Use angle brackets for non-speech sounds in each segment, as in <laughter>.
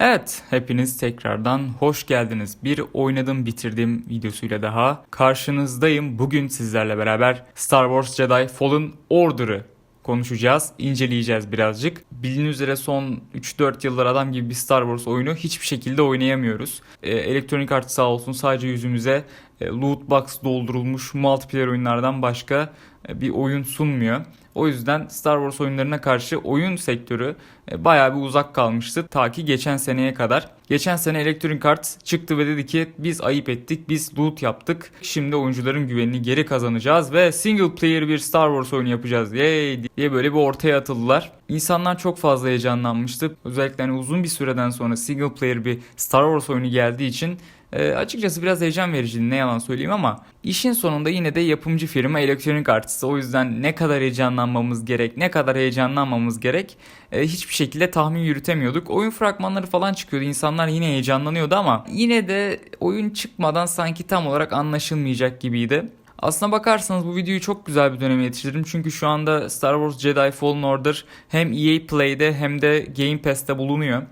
Evet, hepiniz tekrardan hoş geldiniz. Bir oynadım bitirdim videosuyla daha karşınızdayım. Bugün sizlerle beraber Star Wars Jedi Fallen Order'ı konuşacağız, inceleyeceğiz birazcık. Bildiğiniz üzere son 3-4 yıldır adam gibi bir Star Wars oyunu hiçbir şekilde oynayamıyoruz. Ee, Electronic Arts sağ olsun sadece yüzümüze e, loot box doldurulmuş multiplayer oyunlardan başka e, bir oyun sunmuyor. O yüzden Star Wars oyunlarına karşı oyun sektörü e, bayağı bir uzak kalmıştı ta ki geçen seneye kadar. Geçen sene Electronic Arts çıktı ve dedi ki biz ayıp ettik, biz loot yaptık. Şimdi oyuncuların güvenini geri kazanacağız ve single player bir Star Wars oyunu yapacağız yay diye böyle bir ortaya atıldılar. İnsanlar çok fazla heyecanlanmıştı. Özellikle hani uzun bir süreden sonra single player bir Star Wars oyunu geldiği için e, açıkçası biraz heyecan vericiydi ne yalan söyleyeyim ama işin sonunda yine de yapımcı firma Electronic Arts. O yüzden ne kadar heyecanlanmamız gerek, ne kadar heyecanlanmamız gerek e, hiçbir şekilde tahmin yürütemiyorduk. Oyun fragmanları falan çıkıyordu. İnsanlar yine heyecanlanıyordu ama yine de oyun çıkmadan sanki tam olarak anlaşılmayacak gibiydi. Aslına bakarsanız bu videoyu çok güzel bir döneme yetiştirdim. Çünkü şu anda Star Wars Jedi Fallen Order hem EA Play'de hem de Game Pass'te bulunuyor.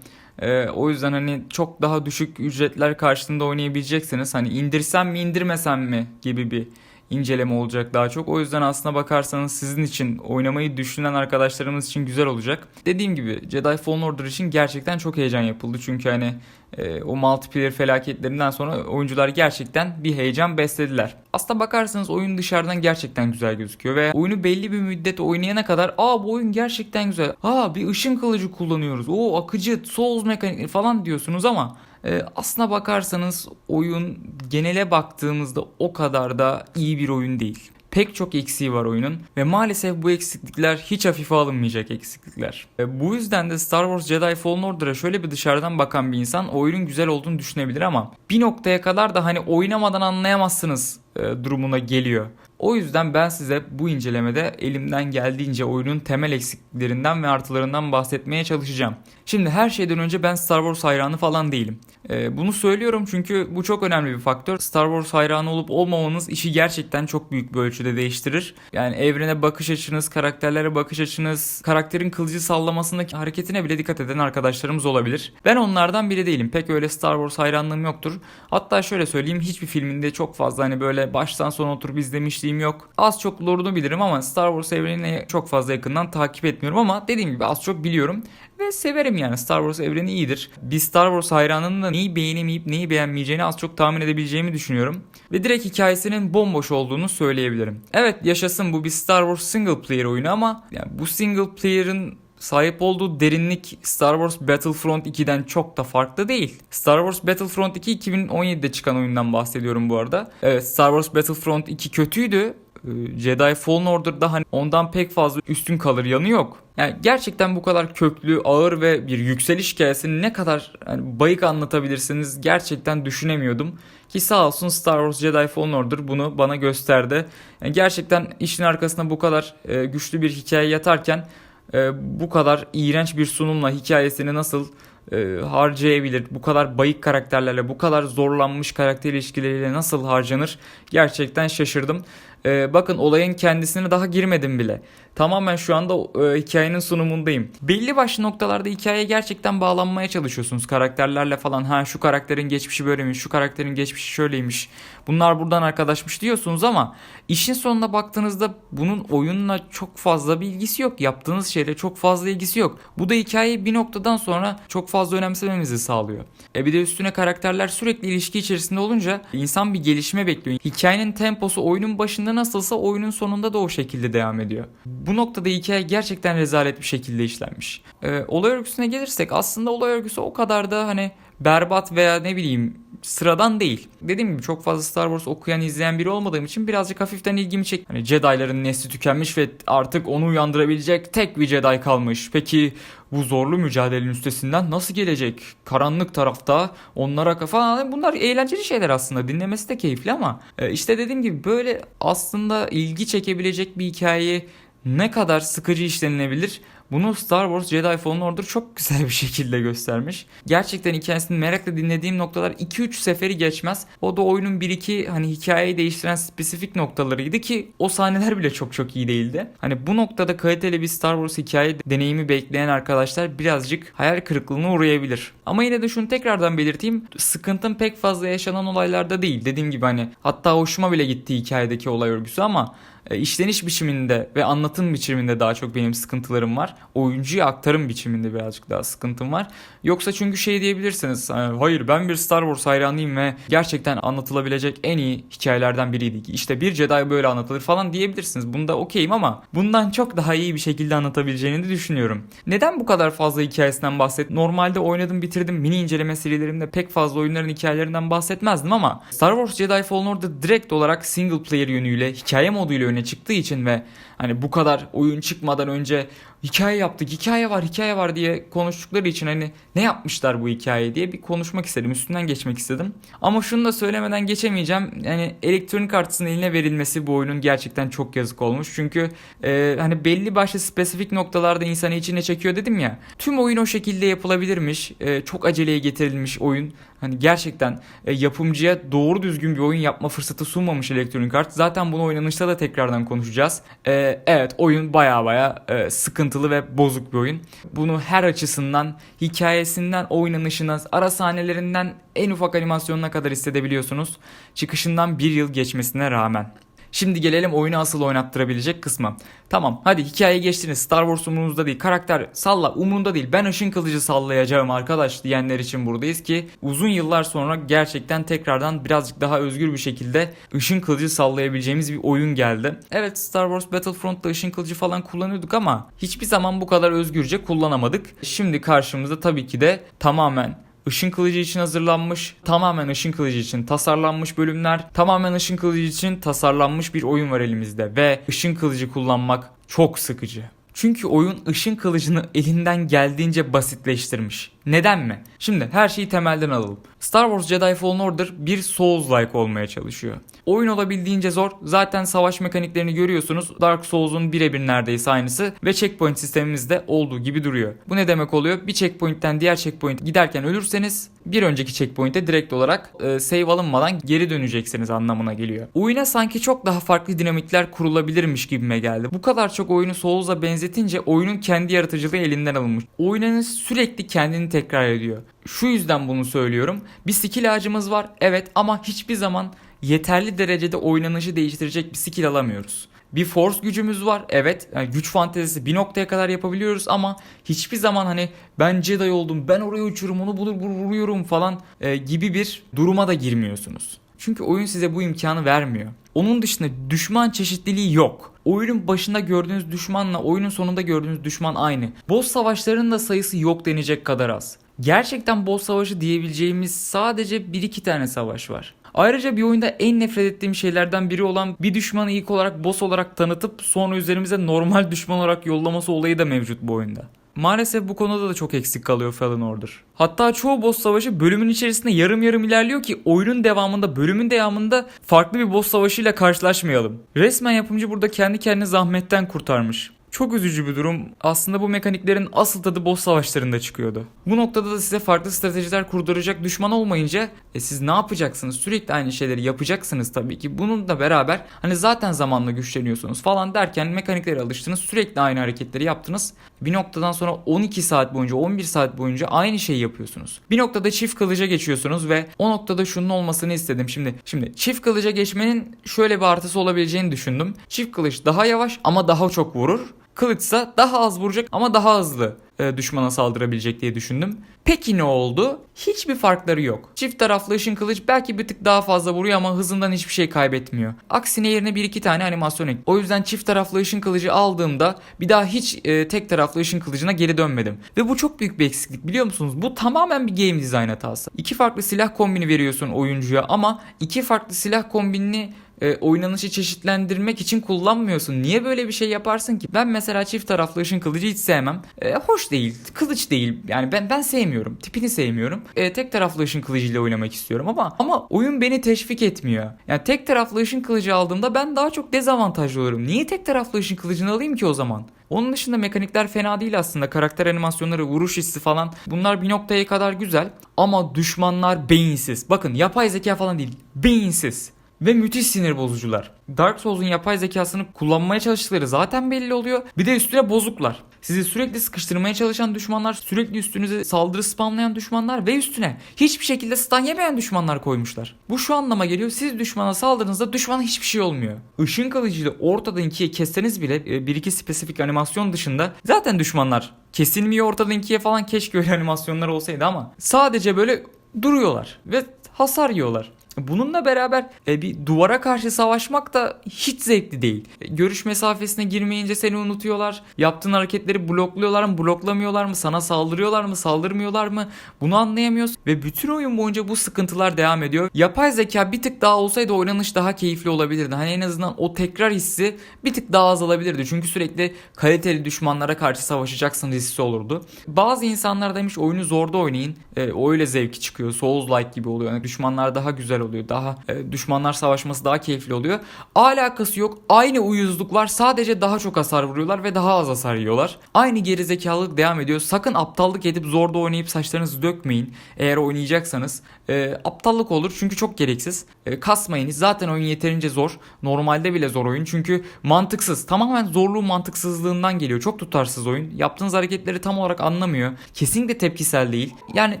Ee, o yüzden hani çok daha düşük ücretler karşılığında oynayabileceksiniz. Hani indirsem mi indirmesem mi gibi bir inceleme olacak daha çok. O yüzden aslına bakarsanız sizin için oynamayı düşünen arkadaşlarımız için güzel olacak. Dediğim gibi Jedi Fallen Order için gerçekten çok heyecan yapıldı. Çünkü hani e, o multiplayer felaketlerinden sonra oyuncular gerçekten bir heyecan beslediler. Aslına bakarsanız oyun dışarıdan gerçekten güzel gözüküyor ve oyunu belli bir müddet oynayana kadar aa bu oyun gerçekten güzel. Aa bir ışın kılıcı kullanıyoruz. O akıcı Souls mekanikleri falan diyorsunuz ama e, aslına bakarsanız oyun genele baktığımızda o kadar da iyi bir oyun değil. Pek çok eksiği var oyunun ve maalesef bu eksiklikler hiç hafife alınmayacak eksiklikler. E, bu yüzden de Star Wars Jedi Fallen Order'a şöyle bir dışarıdan bakan bir insan oyunun güzel olduğunu düşünebilir ama bir noktaya kadar da hani oynamadan anlayamazsınız e, durumuna geliyor. O yüzden ben size bu incelemede elimden geldiğince oyunun temel eksikliklerinden ve artılarından bahsetmeye çalışacağım. Şimdi her şeyden önce ben Star Wars hayranı falan değilim. Ee, bunu söylüyorum çünkü bu çok önemli bir faktör. Star Wars hayranı olup olmamanız işi gerçekten çok büyük bir ölçüde değiştirir. Yani evrene bakış açınız, karakterlere bakış açınız, karakterin kılıcı sallamasındaki hareketine bile dikkat eden arkadaşlarımız olabilir. Ben onlardan biri değilim. Pek öyle Star Wars hayranlığım yoktur. Hatta şöyle söyleyeyim hiçbir filminde çok fazla hani böyle baştan sona oturup izlemişliğim yok. Az çok lore'unu bilirim ama Star Wars evrenini çok fazla yakından takip etmiyorum ama dediğim gibi az çok biliyorum ve severim yani Star Wars evreni iyidir. Bir Star Wars hayranının da neyi beğenemeyip neyi beğenmeyeceğini az çok tahmin edebileceğimi düşünüyorum. Ve direkt hikayesinin bomboş olduğunu söyleyebilirim. Evet yaşasın bu bir Star Wars single player oyunu ama yani bu single player'ın sahip olduğu derinlik Star Wars Battlefront 2'den çok da farklı değil. Star Wars Battlefront 2 2017'de çıkan oyundan bahsediyorum bu arada. Evet Star Wars Battlefront 2 kötüydü. Ee, Jedi Fallen Order'da hani ondan pek fazla üstün kalır yanı yok. Yani gerçekten bu kadar köklü, ağır ve bir yükseliş hikayesini ne kadar yani bayık anlatabilirsiniz gerçekten düşünemiyordum. Ki sağ olsun Star Wars Jedi Fallen Order bunu bana gösterdi. Yani gerçekten işin arkasında bu kadar e, güçlü bir hikaye yatarken e, bu kadar iğrenç bir sunumla hikayesini nasıl e, harcayabilir? Bu kadar bayık karakterlerle, bu kadar zorlanmış karakter ilişkileriyle nasıl harcanır? Gerçekten şaşırdım. E, bakın olayın kendisine daha girmedim bile. Tamamen şu anda e, hikayenin sunumundayım. Belli başlı noktalarda hikayeye gerçekten bağlanmaya çalışıyorsunuz karakterlerle falan. Ha şu karakterin geçmişi böyleymiş, şu karakterin geçmişi şöyleymiş. Bunlar buradan arkadaşmış diyorsunuz ama işin sonuna baktığınızda bunun oyunla çok fazla bir ilgisi yok. Yaptığınız şeyle çok fazla ilgisi yok. Bu da hikayeyi bir noktadan sonra çok fazla önemsememizi sağlıyor. E bir de üstüne karakterler sürekli ilişki içerisinde olunca insan bir gelişme bekliyor. Hikayenin temposu oyunun başında nasılsa oyunun sonunda da o şekilde devam ediyor. Bu noktada hikaye gerçekten rezalet bir şekilde işlenmiş. Ee, olay örgüsüne gelirsek aslında olay örgüsü o kadar da hani berbat veya ne bileyim sıradan değil. Dediğim gibi çok fazla Star Wars okuyan izleyen biri olmadığım için birazcık hafiften ilgimi çek. Hani Jedi'ların nesli tükenmiş ve artık onu uyandırabilecek tek bir Jedi kalmış. Peki bu zorlu mücadelenin üstesinden nasıl gelecek? Karanlık tarafta onlara falan bunlar eğlenceli şeyler aslında. Dinlemesi de keyifli ama e, işte dediğim gibi böyle aslında ilgi çekebilecek bir hikayeyi ne kadar sıkıcı işlenilebilir bunu Star Wars Jedi Fallen Order çok güzel bir şekilde göstermiş. Gerçekten hikayesini merakla dinlediğim noktalar 2-3 seferi geçmez. O da oyunun 1-2 hani hikayeyi değiştiren spesifik noktalarıydı ki o sahneler bile çok çok iyi değildi. Hani bu noktada kaliteli bir Star Wars hikaye deneyimi bekleyen arkadaşlar birazcık hayal kırıklığına uğrayabilir. Ama yine de şunu tekrardan belirteyim. Sıkıntım pek fazla yaşanan olaylarda değil. Dediğim gibi hani hatta hoşuma bile gitti hikayedeki olay örgüsü ama işleniş biçiminde ve anlatım biçiminde daha çok benim sıkıntılarım var. Oyuncuya aktarım biçiminde birazcık daha sıkıntım var. Yoksa çünkü şey diyebilirsiniz. hani, Hayır ben bir Star Wars hayranıyım ve gerçekten anlatılabilecek en iyi hikayelerden biriydi. İşte bir Jedi böyle anlatılır falan diyebilirsiniz. Bunda okeyim ama bundan çok daha iyi bir şekilde anlatabileceğini de düşünüyorum. Neden bu kadar fazla hikayesinden bahset? Normalde oynadım bitirdim mini inceleme serilerimde pek fazla oyunların hikayelerinden bahsetmezdim ama Star Wars Jedi Fallen Order direkt olarak single player yönüyle hikaye moduyla öne çıktığı için ve hani bu kadar oyun çıkmadan önce hikaye yaptık, hikaye var, hikaye var diye konuştukları için hani ne yapmışlar bu hikaye diye bir konuşmak istedim, üstünden geçmek istedim. Ama şunu da söylemeden geçemeyeceğim. Yani Electronic Arts'ın eline verilmesi bu oyunun gerçekten çok yazık olmuş. Çünkü e, hani belli başlı spesifik noktalarda insanı içine çekiyor dedim ya. Tüm oyun o şekilde yapılabilirmiş. E, çok aceleye getirilmiş oyun. Hani gerçekten e, yapımcıya doğru düzgün bir oyun yapma fırsatı sunmamış Electronic Arts. Zaten bunu oynanışta da tekrardan konuşacağız. E, evet oyun baya baya e, sıkıntılı ve bozuk bir oyun. Bunu her açısından, hikayesinden, oynanışından, ara sahnelerinden en ufak animasyonuna kadar hissedebiliyorsunuz. Çıkışından bir yıl geçmesine rağmen. Şimdi gelelim oyunu asıl oynattırabilecek kısma. Tamam hadi hikaye geçtiniz. Star Wars umurunuzda değil. Karakter salla umurunda değil. Ben ışın kılıcı sallayacağım arkadaş diyenler için buradayız ki uzun yıllar sonra gerçekten tekrardan birazcık daha özgür bir şekilde ışın kılıcı sallayabileceğimiz bir oyun geldi. Evet Star Wars Battlefront'ta ışın kılıcı falan kullanıyorduk ama hiçbir zaman bu kadar özgürce kullanamadık. Şimdi karşımızda tabii ki de tamamen Işın kılıcı için hazırlanmış, tamamen ışın kılıcı için tasarlanmış bölümler, tamamen ışın kılıcı için tasarlanmış bir oyun var elimizde ve ışın kılıcı kullanmak çok sıkıcı. Çünkü oyun ışın kılıcını elinden geldiğince basitleştirmiş. Neden mi? Şimdi her şeyi temelden alalım. Star Wars Jedi Fallen Order bir Souls-like olmaya çalışıyor. Oyun olabildiğince zor. Zaten savaş mekaniklerini görüyorsunuz. Dark Souls'un birebir neredeyse aynısı ve checkpoint sistemimizde olduğu gibi duruyor. Bu ne demek oluyor? Bir checkpoint'ten diğer checkpoint giderken ölürseniz bir önceki checkpoint'e direkt olarak e, save alınmadan geri döneceksiniz anlamına geliyor. Oyuna sanki çok daha farklı dinamikler kurulabilirmiş gibime geldi. Bu kadar çok oyunu Souls'a benzetince oyunun kendi yaratıcılığı elinden alınmış. Oynanış sürekli kendini tekrar ediyor. Şu yüzden bunu söylüyorum. Bir skill ağacımız var evet ama hiçbir zaman yeterli derecede oynanışı değiştirecek bir skill alamıyoruz. Bir force gücümüz var. Evet yani güç fantezisi bir noktaya kadar yapabiliyoruz ama hiçbir zaman hani ben Jedi oldum ben oraya uçurum onu bulur vuruyorum falan e, gibi bir duruma da girmiyorsunuz. Çünkü oyun size bu imkanı vermiyor. Onun dışında düşman çeşitliliği yok. Oyunun başında gördüğünüz düşmanla oyunun sonunda gördüğünüz düşman aynı. Boss savaşlarının da sayısı yok denecek kadar az. Gerçekten boss savaşı diyebileceğimiz sadece 1-2 tane savaş var. Ayrıca bir oyunda en nefret ettiğim şeylerden biri olan bir düşmanı ilk olarak boss olarak tanıtıp sonra üzerimize normal <laughs> düşman olarak yollaması olayı da mevcut bu oyunda. Maalesef bu konuda da çok eksik kalıyor Fallen Order. Hatta çoğu boss savaşı bölümün içerisinde yarım yarım ilerliyor ki oyunun devamında, bölümün devamında farklı bir boss savaşıyla karşılaşmayalım. Resmen yapımcı burada kendi kendini zahmetten kurtarmış. Çok üzücü bir durum. Aslında bu mekaniklerin asıl tadı boss savaşlarında çıkıyordu. Bu noktada da size farklı stratejiler kurduracak düşman olmayınca e siz ne yapacaksınız? Sürekli aynı şeyleri yapacaksınız tabii ki. Bununla beraber hani zaten zamanla güçleniyorsunuz falan derken mekaniklere alıştınız. Sürekli aynı hareketleri yaptınız. Bir noktadan sonra 12 saat boyunca 11 saat boyunca aynı şeyi yapıyorsunuz. Bir noktada çift kılıca geçiyorsunuz ve o noktada şunun olmasını istedim. Şimdi şimdi çift kılıca geçmenin şöyle bir artısı olabileceğini düşündüm. Çift kılıç daha yavaş ama daha çok vurur. Kılıçsa daha az vuracak ama daha hızlı e, düşmana saldırabilecek diye düşündüm. Peki ne oldu? Hiçbir farkları yok. Çift taraflı ışın kılıç belki bir tık daha fazla vuruyor ama hızından hiçbir şey kaybetmiyor. Aksine yerine bir iki tane animasyon ek. O yüzden çift taraflı ışın kılıcı aldığımda bir daha hiç e, tek taraflı ışın kılıcına geri dönmedim. Ve bu çok büyük bir eksiklik biliyor musunuz? Bu tamamen bir game design hatası. İki farklı silah kombini veriyorsun oyuncuya ama iki farklı silah kombinini e, oynanışı çeşitlendirmek için kullanmıyorsun. Niye böyle bir şey yaparsın ki? Ben mesela çift taraflı ışın kılıcı hiç sevmem. E, hoş değil. Kılıç değil. Yani ben ben sevmiyorum. Tipini sevmiyorum. E, tek taraflı ışın kılıcıyla oynamak istiyorum ama ama oyun beni teşvik etmiyor. Yani tek taraflı ışın kılıcı aldığımda ben daha çok dezavantajlı olurum. Niye tek taraflı ışın kılıcını alayım ki o zaman? Onun dışında mekanikler fena değil aslında. Karakter animasyonları, vuruş hissi falan bunlar bir noktaya kadar güzel. Ama düşmanlar beyinsiz. Bakın yapay zeka falan değil. Beyinsiz. Ve müthiş sinir bozucular. Dark Souls'un yapay zekasını kullanmaya çalıştıkları zaten belli oluyor. Bir de üstüne bozuklar. Sizi sürekli sıkıştırmaya çalışan düşmanlar, sürekli üstünüze saldırı spamlayan düşmanlar ve üstüne hiçbir şekilde stun yemeyen düşmanlar koymuşlar. Bu şu anlama geliyor. Siz düşmana saldırdığınızda düşmana hiçbir şey olmuyor. Işın kılıcıyla ortadan ikiye kesseniz bile e, bir iki spesifik animasyon dışında zaten düşmanlar kesilmiyor ortadan ikiye falan keşke öyle <laughs> animasyonlar olsaydı ama sadece böyle duruyorlar ve hasar yiyorlar. Bununla beraber e, bir duvara karşı savaşmak da hiç zevkli değil. E, Görüş mesafesine girmeyince seni unutuyorlar. Yaptığın hareketleri blokluyorlar mı, bloklamıyorlar mı, sana saldırıyorlar mı, saldırmıyorlar mı? Bunu anlayamıyoruz ve bütün oyun boyunca bu sıkıntılar devam ediyor. Yapay zeka bir tık daha olsaydı oynanış daha keyifli olabilirdi. Hani en azından o tekrar hissi bir tık daha azalabilirdi. Çünkü sürekli kaliteli düşmanlara karşı savaşacaksın hissi olurdu. Bazı insanlar demiş oyunu zorda oynayın. E, öyle zevki çıkıyor. Souls-like gibi oluyor. Yani düşmanlar daha güzel oluyor. Daha e, düşmanlar savaşması daha keyifli oluyor. Alakası yok. Aynı uyuzluk var. Sadece daha çok hasar vuruyorlar ve daha az hasar yiyorlar. Aynı gerizekalılık devam ediyor. Sakın aptallık edip zorda oynayıp saçlarınızı dökmeyin. Eğer oynayacaksanız. E, aptallık olur çünkü çok gereksiz. E, kasmayınız. Zaten oyun yeterince zor. Normalde bile zor oyun. Çünkü mantıksız. Tamamen zorluğu mantıksızlığından geliyor. Çok tutarsız oyun. Yaptığınız hareketleri tam olarak anlamıyor. Kesinlikle tepkisel değil. Yani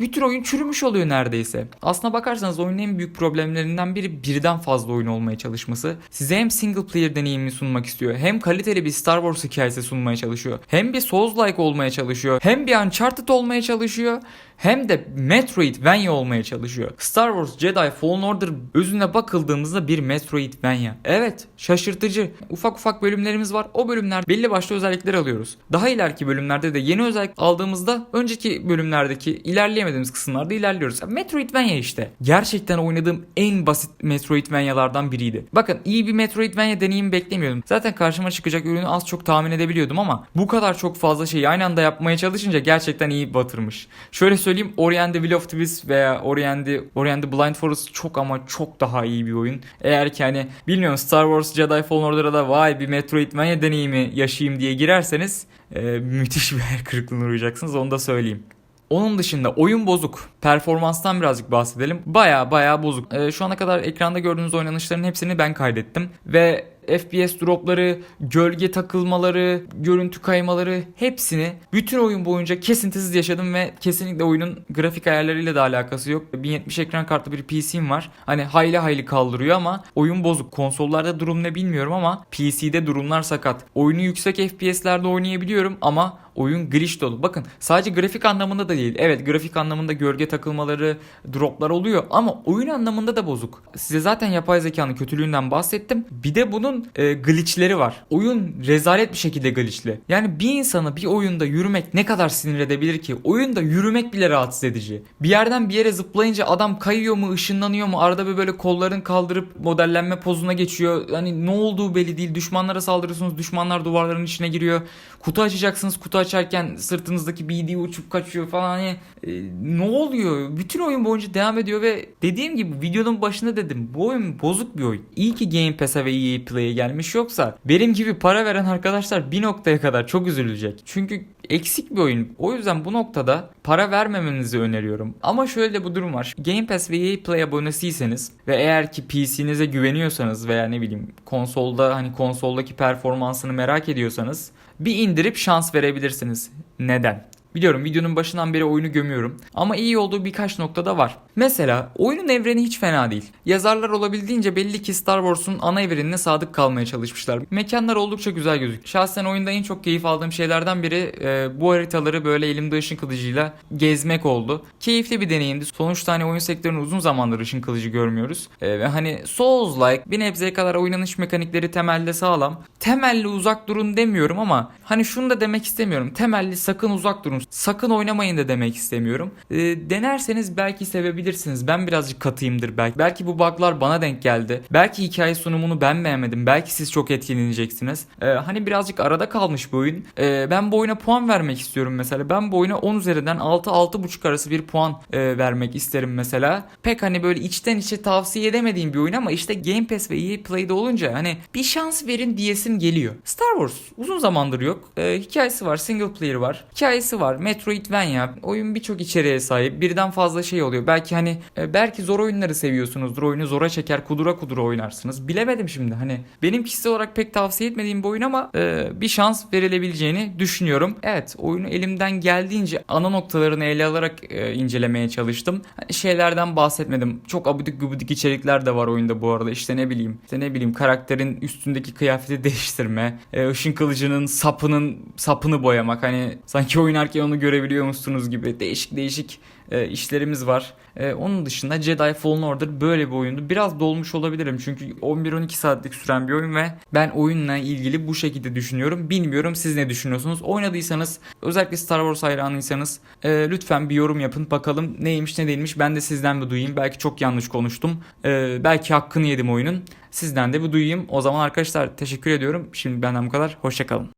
bütün oyun çürümüş oluyor neredeyse. Aslına bakarsanız oyunun en büyük problemlerinden biri birden fazla oyun olmaya çalışması. Size hem single player deneyimi sunmak istiyor, hem kaliteli bir Star Wars hikayesi sunmaya çalışıyor, hem bir Souls-like olmaya çalışıyor, hem bir Uncharted olmaya çalışıyor, hem de Metroidvania olmaya çalışıyor. Star Wars Jedi Fallen Order özüne bakıldığımızda bir Metroidvania. Evet, şaşırtıcı. Ufak ufak bölümlerimiz var. O bölümler belli başlı özellikler alıyoruz. Daha ileriki bölümlerde de yeni özellik aldığımızda önceki bölümlerdeki ilerleyemediğimiz kısımlarda ilerliyoruz. Metroidvania işte. Gerçekten oynadığım en basit Metroidvania'lardan biriydi. Bakın iyi bir Metroidvania deneyimi beklemiyordum. Zaten karşıma çıkacak ürünü az çok tahmin edebiliyordum ama bu kadar çok fazla şeyi aynı anda yapmaya çalışınca gerçekten iyi batırmış. Şöyle söyleyeyim Ori and the Will of the Wisps veya Ori and the, Ori and the Blind Forest çok ama çok daha iyi bir oyun. Eğer ki hani bilmiyorum Star Wars Jedi Fallen Order'a da vay bir Metroidvania deneyimi yaşayayım diye girerseniz e, müthiş bir <laughs> hayal kırıklığına uğrayacaksınız onu da söyleyeyim. Onun dışında oyun bozuk. Performanstan birazcık bahsedelim. Baya baya bozuk. Ee, şu ana kadar ekranda gördüğünüz oynanışların hepsini ben kaydettim. Ve FPS dropları, gölge takılmaları, görüntü kaymaları hepsini bütün oyun boyunca kesintisiz yaşadım ve kesinlikle oyunun grafik ayarlarıyla da alakası yok. 1070 ekran kartlı bir PC'm var. Hani hayli hayli kaldırıyor ama oyun bozuk. Konsollarda durum ne bilmiyorum ama PC'de durumlar sakat. Oyunu yüksek FPS'lerde oynayabiliyorum ama oyun glitch dolu. Bakın sadece grafik anlamında da değil. Evet grafik anlamında gölge takılmaları, droplar oluyor ama oyun anlamında da bozuk. Size zaten yapay zekanın kötülüğünden bahsettim. Bir de bunun e, glitchleri var. Oyun rezalet bir şekilde glitchli. Yani bir insanı bir oyunda yürümek ne kadar sinir edebilir ki? Oyunda yürümek bile rahatsız edici. Bir yerden bir yere zıplayınca adam kayıyor mu, ışınlanıyor mu? Arada bir böyle kolların kaldırıp modellenme pozuna geçiyor. Hani ne olduğu belli değil. Düşmanlara saldırıyorsunuz. Düşmanlar duvarların içine giriyor. Kutu açacaksınız. Kutu açarken sırtınızdaki BD uçup kaçıyor falan. Hani e, ne oluyor? Bütün oyun boyunca devam ediyor ve dediğim gibi videonun başında dedim. Bu oyun bozuk bir oyun. İyi ki Game Pass'e ve EA Play'e gelmiş yoksa benim gibi para veren arkadaşlar bir noktaya kadar çok üzülecek. Çünkü eksik bir oyun. O yüzden bu noktada para vermemenizi öneriyorum. Ama şöyle de bu durum var. Game Pass ve EA Play abonesiyseniz ve eğer ki PC'nize güveniyorsanız veya ne bileyim konsolda hani konsoldaki performansını merak ediyorsanız bir indirip şans verebilirsiniz. Neden? Biliyorum videonun başından beri oyunu gömüyorum ama iyi olduğu birkaç noktada var. Mesela oyunun evreni hiç fena değil. Yazarlar olabildiğince belli ki Star Wars'un ana evrenine sadık kalmaya çalışmışlar. Mekanlar oldukça güzel gözüküyor. Şahsen oyunda en çok keyif aldığım şeylerden biri e, bu haritaları böyle elimde ışın kılıcıyla gezmek oldu. Keyifli bir deneyimdi. Sonuçta hani oyun sektöründe uzun zamandır ışın kılıcı görmüyoruz. E, ve hani Souls-like bir nebzeye kadar oynanış mekanikleri temelde sağlam. Temelli uzak durun demiyorum ama hani şunu da demek istemiyorum. Temelli sakın uzak durun. Sakın oynamayın da demek istemiyorum. Ee, denerseniz belki sevebilirsiniz. Ben birazcık katıyımdır belki. Belki bu bug'lar bana denk geldi. Belki hikaye sunumunu ben beğenmedim. Belki siz çok etkileneceksiniz. Ee, hani birazcık arada kalmış bu oyun. Ee, ben bu oyuna puan vermek istiyorum mesela. Ben bu oyuna 10 üzerinden 6-6.5 arası bir puan e, vermek isterim mesela. Pek hani böyle içten içe tavsiye edemediğim bir oyun ama işte Game Pass ve EA Play'de olunca hani bir şans verin diyesim geliyor. Star Wars uzun zamandır yok. Ee, hikayesi var, single player var. Hikayesi var. Metroidvania. Oyun birçok içeriğe sahip. Birden fazla şey oluyor. Belki hani e, belki zor oyunları seviyorsunuzdur. Oyunu zora çeker, kudura kudura oynarsınız. Bilemedim şimdi. Hani benim kişisel olarak pek tavsiye etmediğim bir oyun ama e, bir şans verilebileceğini düşünüyorum. Evet, oyunu elimden geldiğince ana noktalarını ele alarak e, incelemeye çalıştım. Hani şeylerden bahsetmedim. Çok abidik gubidik içerikler de var oyunda bu arada. İşte ne bileyim. İşte ne bileyim karakterin üstündeki kıyafeti <laughs> değiştirme. E, ışın kılıcının sapının sapını boyamak. Hani sanki oynarken onu görebiliyormuşsunuz gibi. Değişik değişik e, işlerimiz var. E, onun dışında Jedi Fallen Order böyle bir oyundu. Biraz dolmuş olabilirim çünkü 11-12 saatlik süren bir oyun ve ben oyunla ilgili bu şekilde düşünüyorum. Bilmiyorum siz ne düşünüyorsunuz? Oynadıysanız özellikle Star Wars hayranıysanız e, lütfen bir yorum yapın. Bakalım neymiş ne değilmiş ben de sizden bir duyayım. Belki çok yanlış konuştum. E, belki hakkını yedim oyunun. Sizden de bir duyayım. O zaman arkadaşlar teşekkür ediyorum. Şimdi benden bu kadar. Hoşçakalın.